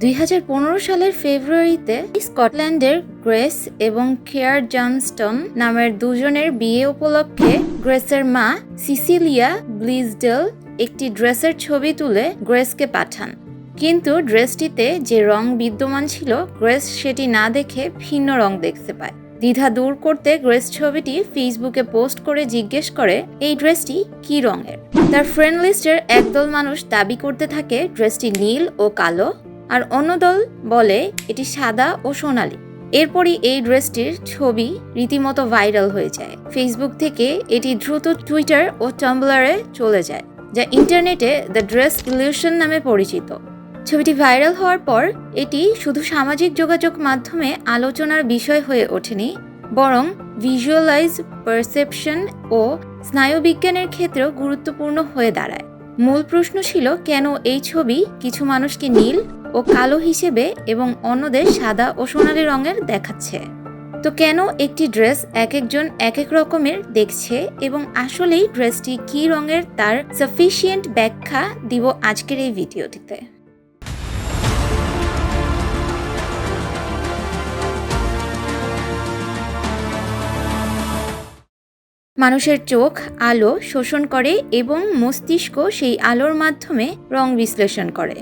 দুই হাজার পনেরো সালের ফেব্রুয়ারিতে স্কটল্যান্ডের গ্রেস এবং কেয়ার জনস্টন নামের দুজনের বিয়ে উপলক্ষে গ্রেসের মা সিসিলিয়া ব্লিজডেল একটি ড্রেসের ছবি তুলে গ্রেসকে পাঠান। কিন্তু ড্রেসটিতে যে রং বিদ্যমান ছিল, গ্রেস সেটি না দেখে ভিন্ন রং দেখতে পায়। দ্বিধা দূর করতে গ্রেস ছবিটি ফেসবুকে পোস্ট করে জিজ্ঞেস করে, এই ড্রেসটি কি রঙের? তার ফ্রেন্ড লিস্টের একদল মানুষ দাবি করতে থাকে, ড্রেসটি নীল ও কালো। আর অন্য দল বলে এটি সাদা ও সোনালি। এরপরই এই ড্রেসটির ছবি রীতিমতো ভাইরাল হয়ে যায়। ফেসবুক থেকে এটি দ্রুত টুইটার ও টাম্বলারে চলে যায়, যা ইন্টারনেটে দ্য ড্রেস ইলিউশন নামে পরিচিত। ছবিটি ভাইরাল হওয়ার পর এটি শুধু সামাজিক যোগাযোগ মাধ্যমে আলোচনার বিষয় হয়ে ওঠেনি, বরং ভিজুয়ালাইজ পারসেপশন ও স্নায়ুবিজ্ঞানের ক্ষেত্রেও গুরুত্বপূর্ণ হয়ে দাঁড়ায়। মূল প্রশ্ন ছিল, কেন এই ছবি কিছু মানুষকে নীল ও কালো হিসেবে এবং অন্যদের সাদা ও সোনালি রঙের দেখাচ্ছে? তো কেন একটি ড্রেস এক একজন এক এক রকমের দেখছে এবং আসলেই ড্রেসটি কী রঙের তার সাফিসিয়েন্ট ব্যাখ্যা দিব আজকের এই ভিডিওটিতে? মানুষের চোখ, আলো শোষণ করে এবং মস্তিষ্ক সেই আলোর মাধ্যমে রং বিশ্লেষণ করে।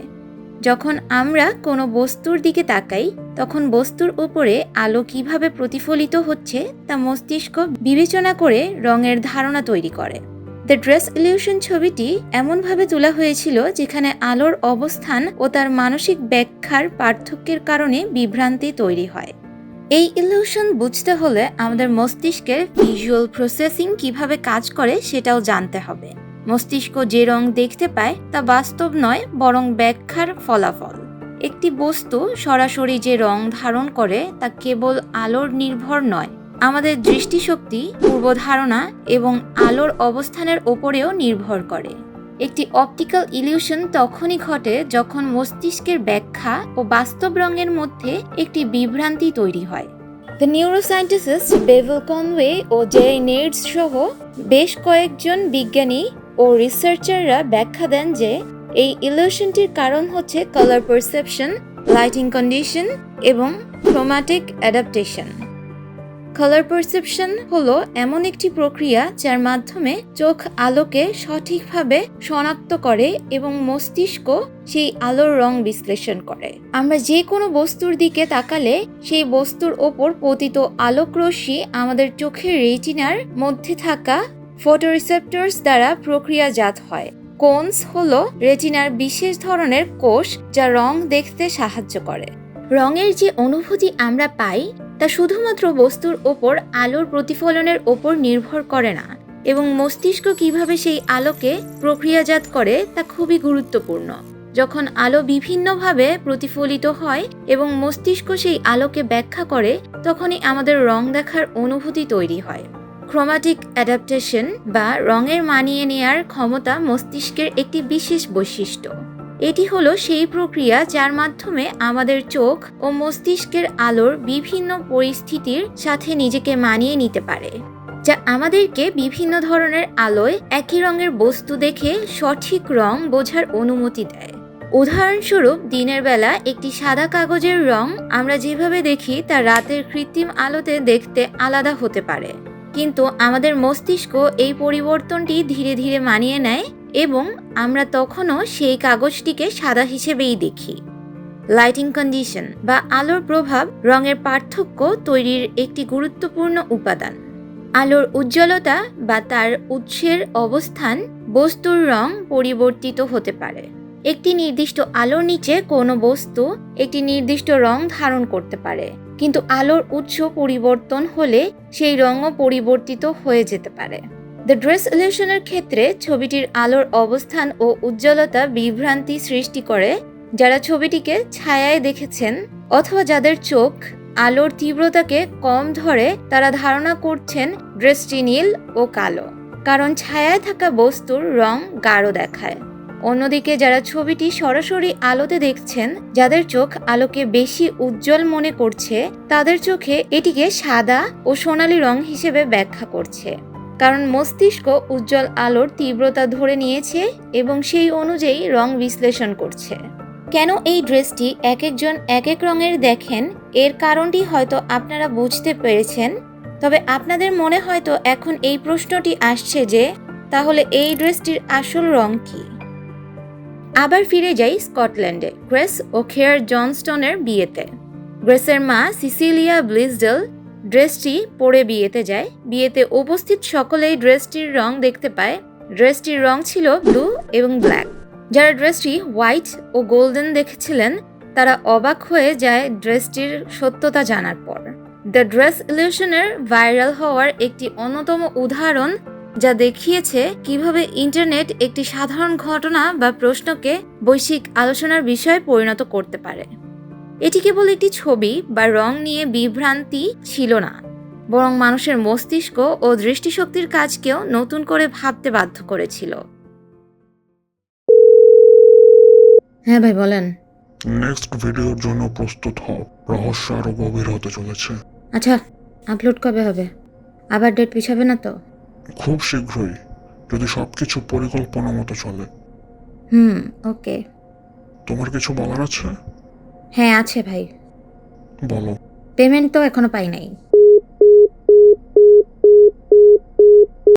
যখন আমরা কোনো বস্তুর দিকে তাকাই, তখন বস্তুর উপরে আলো কীভাবে প্রতিফলিত হচ্ছে তা মস্তিষ্ক বিবেচনা করে রঙের ধারণা তৈরি করে। দ্য ড্রেস ইলিউশন ছবিটি এমনভাবে তোলা হয়েছিল যেখানে আলোর অবস্থান ও তার মানসিক ব্যাখ্যার পার্থক্যের কারণে বিভ্রান্তি তৈরি হয়। এই ইলিউশন বুঝতে হলে আমাদের মস্তিষ্কের ভিজুয়াল প্রসেসিং কীভাবে কাজ করে সেটাও জানতে হবে। মস্তিষ্ক যে রং দেখতে পায় তা বাস্তব নয়, বরং ব্যাখ্যার ফলাফল। একটি বস্তু সরাসরি যে রং ধারণ করে তা কেবল আলোর নির্ভর নয়, আমাদের দৃষ্টিশক্তি, পূর্বধারণা এবং আলোর অবস্থানের ওপরেও নির্ভর করে। একটি অপটিক্যাল ইলিউশন তখনই ঘটে যখন মস্তিষ্কের ব্যাখ্যা ও বাস্তব রঙের মধ্যে একটি বিভ্রান্তি তৈরি হয়। দ্য নিউরোসায়েন্টিস্ট বেভেল কনওয়ে ও জে নেডস সহ বেশ কয়েকজন বিজ্ঞানী ও রিসার্চাররা ব্যাখ্যা দেন যে এই ইলিউশনটির কারণ হচ্ছে কালার পারসেপশন লাইটিং কন্ডিশন এবং ক্রোমাটিক অ্যাডাপ্টেশন কালার পারসেপশন হলো এমন একটি প্রক্রিয়া যার মাধ্যমে চোখ আলোকে সঠিকভাবে শনাক্ত করে এবং মস্তিষ্ক সেই আলোর রং বিশ্লেষণ করে। আমরা যে কোনো বস্তুর দিকে তাকালে সেই বস্তুর ওপর পতিত আলোকরশ্মি আমাদের চোখের রেটিনার মধ্যে থাকা ফটোরিসেপ্টরস দ্বারা প্রক্রিয়াজাত হয়। কোনস হলো রেটিনার বিশেষ ধরনের কোষ যা রং দেখতে সাহায্য করে। রঙের যে অনুভূতি আমরা পাই তা শুধুমাত্র বস্তুর ওপর আলোর প্রতিফলনের ওপর নির্ভর করে না, এবং মস্তিষ্ক কীভাবে সেই আলোকে প্রক্রিয়াজাত করে তা খুবই গুরুত্বপূর্ণ। যখন আলো বিভিন্নভাবে প্রতিফলিত হয় এবং মস্তিষ্ক সেই আলোকে ব্যাখ্যা করে, তখনই আমাদের রং দেখার অনুভূতি তৈরি হয়। ক্রোমাটিক অ্যাডাপ্টেশন বা রঙের মানিয়ে নেয়ার ক্ষমতা মস্তিষ্কের একটি বিশেষ বৈশিষ্ট্য। এটি হলো সেই প্রক্রিয়া যার মাধ্যমে আমাদের চোখ ও মস্তিষ্কের আলোর বিভিন্ন পরিস্থিতির সাথে নিজেকে মানিয়ে নিতে পারে, যা আমাদেরকে বিভিন্ন ধরনের আলোয় একই রঙের বস্তু দেখে সঠিক রং বোঝার অনুমতি দেয়। উদাহরণস্বরূপ, দিনের বেলা একটি সাদা কাগজের রং আমরা যেভাবে দেখি তা রাতের কৃত্রিম আলোতে দেখতে আলাদা হতে পারে। কিন্তু আমাদের মস্তিষ্ক এই পরিবর্তনটি ধীরে ধীরে মানিয়ে নেয় এবং আমরা তখনও সেই কাগজটিকে সাদা হিসেবেই দেখি। লাইটিং কন্ডিশন বা আলোর প্রভাব রঙের পার্থক্য তৈরির একটি গুরুত্বপূর্ণ উপাদান। আলোর উজ্জ্বলতা বা তার উৎসের অবস্থান বস্তুর রং পরিবর্তিত হতে পারে। একটি নির্দিষ্ট আলোর নিচে কোনো বস্তু একটি নির্দিষ্ট রং ধারণ করতে পারে, কিন্তু আলোর উৎস পরিবর্তন হলে সেই রঙও পরিবর্তিত হয়ে যেতে পারে। দ্য ড্রেস ইলিউশনের ক্ষেত্রে ছবিটির আলোর অবস্থান ও উজ্জ্বলতা বিভ্রান্তি সৃষ্টি করে, যারা ছবিটিকে ছায়ায় দেখেছেন অথবা যাদের চোখ আলোর তীব্রতাকে কম ধরে, তারা ধারণা করছেন ড্রেসটি নীল ও কালো। কারণ ছায়ায় থাকা বস্তুর রং গাঢ় দেখায়। অন্যদিকে যারা ছবিটি সরাসরি আলোতে দেখছেন, যাদের চোখ আলোকে বেশি উজ্জ্বল মনে করছে, তাদের চোখে এটিকে সাদা ও সোনালি রং হিসেবে ব্যাখ্যা করছে। কারণ মস্তিষ্ক উজ্জ্বল আলোর তীব্রতা ধরে নিয়েছে এবং সেই অনুযায়ী রং বিশ্লেষণ করছে। কেন এই ড্রেসটি এক একজন এক এক রঙের দেখেন? এর কারণটি হয়তো আপনারা বুঝতে পেরেছেন। তবে আপনাদের মনে হয়তো এখন এই প্রশ্নটি আসছে যে, তাহলে এই ড্রেসটির আসল রং কী? আবার ফিরে যাই স্কটল্যান্ডে। গ্রেস ও খেয়ার জনস্টনের বিয়েতে। গ্রেসের মা সিসিলিয়া ব্লিজডেল ড্রেসটি পরে বিয়েতে যায়। বিয়েতে উপস্থিত সকলেই ড্রেসটির রং দেখতে পায়। ড্রেসটির রং ছিল ব্লু এবং ব্ল্যাক। যারা ড্রেসটি হোয়াইট ও গোল্ডেন দেখেছিলেন, তারা অবাক হয়ে যায় ড্রেসটির সত্যতা জানার পর। দ্য ড্রেস ইলিউশনের ভাইরাল হওয়ার একটি অন্যতম উদাহরণ যা দেখিয়েছে কীভাবে ইন্টারনেট একটি সাধারণ ঘটনা বা প্রশ্নকে বৈশ্বিক আলোচনার বিষয়ে পরিণত করতে পারে। এটি কেবল একটি ছবি বা রং নিয়ে বিভ্রান্তি ছিল না বরং মানুষের মস্তিষ্ক ও দৃষ্টিশক্তির কাজকেও নতুন করে ভাবতে বাধ্য করেছিল। হ্যাঁ ভাই বলেন। নেক্সট ভিডিওর জন্য প্রস্তুত হও। রহস্য আরও গভীর হতে চলেছে। আচ্ছা আপলোড কবে হবে? আবার ডেট পিছাবে না তো? খুব শীঘ্রই যদি সবকিছু পরিকল্পনা মতো চলে। হুম ওকে তোমার কিছু বলার আছে? হ্যাঁ আছে ভাই। বলো। পেমেন্ট তো এখনও পাই নাই।